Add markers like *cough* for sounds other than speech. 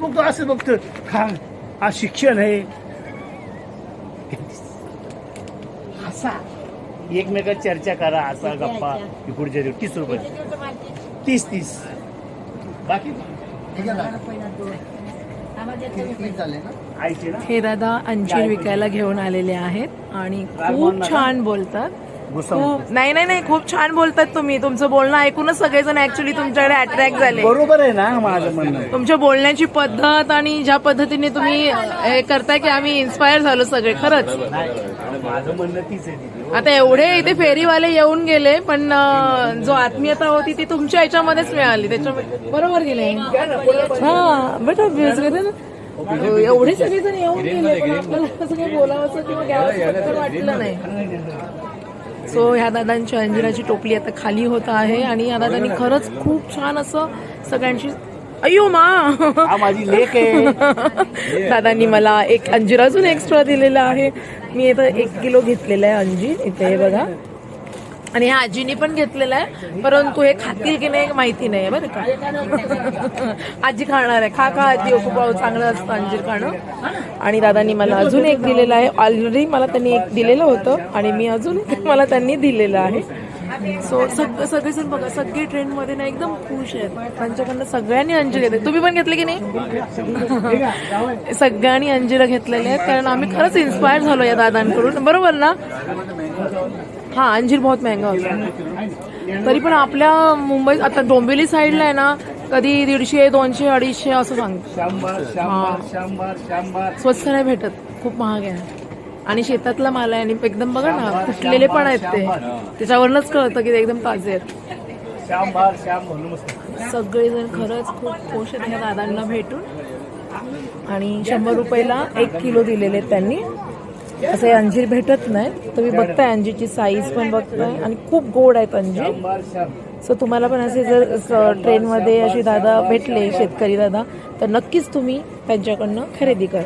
बघतो असं बघतो खा हा शिक्षण आहे. हसा एकमेकात चर्चा करा असा गप्पा. ही पुढच्या दिवशी तीस रुपये. तीस तीस. बाकी? हे दादा अंजीर विकायला घेऊन आलेले आहेत आणि खूप छान बोलतात. खूप नाही नाही नाही खूप छान बोलतात तुम्ही. तुमचं बोलणं ऐकूनच सगळेजण ऍक्च्युली तुमच्याकडे अट्रॅक्ट झाले. बरोबर आहे ना माझं म्हणणं? तुमच्या बोलण्याची पद्धत आणि ज्या पद्धतीने तुम्ही हे करताय की आम्ही इन्स्पायर झालो सगळे खरंच. माझं म्हणणं तीच आहे दीदी. आता एवढे इथे फेरीवाले येऊन गेले पण जो आत्मीयता होती ती तुमच्या याच्यामध्येच मिळाली. त्याच्यामध्ये बरोबर गेले हा बेटा गेले ना एवढे सगळेजण येऊन गेले पण आपल्याला असं काही बोलावं किंवा घ्यावं वाटलं नाही. सो ह्या दादांची अंजिराची टोपली आता खाली होत आहे आणि या दादांनी खरंच खूप छान असं सगळ्यांशी अयो मा! हा माझी लेख आहे. *laughs* दादांनी मला एक अंजीर अजून एक्स्ट्रा दिलेला आहे. मी इथं एक किलो घेतलेला आहे अंजीर इथे बघा. आणि ह्या आजीनी पण घेतलेलं आहे. परंतु हे खातील की नाही माहिती नाही बरं का. *laughs* आजी खाणार आहे. खा खा आजी. खूप चांगलं असतं अंजीर खाणं. आणि दादांनी मला अजून एक दिलेलं आहे. ऑलरेडी मला त्यांनी एक दिलेलं होतं. आणि मी अजून *laughs* मला त्यांनी दिलेलं आहे. सो सग सगळेजण बघा सगळे ट्रेंडमध्ये ना एकदम खुश आहेत. त्यांच्याकडनं सगळ्यांनी अंजीर घेतले. तुम्ही पण घेतले की नाही? *laughs* सगळ्यांनी अंजीर घेतलेले आहेत. कारण आम्ही खरंच इन्स्पायर झालो या दादांकडून. बरोबर ना? हा अंजीर बहुत महंगा होता. तरी पण आपल्या मुंबईत आता डोंबिवली साईडला आहे ना कधी दीडशे दोनशे अडीचशे असं शंभर स्वस्त नाही भेटत खूप महाग आहे. आणि शेतातला माल आहे आणि एकदम बघा ना फुटलेले पण आहेत ते. त्याच्यावरनच कळतं की ते एकदम ताजे आहेत. सगळेजण खरंच खूप खुश आहेत ह्या दादांना भेटून. आणि शंभर रुपयाला एक किलो दिलेले आहेत त्यांनी. असे अंजीर भेटत नाही तुम्ही बघताय अंजीरची साईज पण बघताय. आणि खूप गोड आहेत अंजीर. सो तुम्हाला पण असे जर स- ट्रेनमध्ये असे दादा भेटले शेतकरी दादा तर नक्कीच तुम्ही त्यांच्याकडनं खरेदी करा.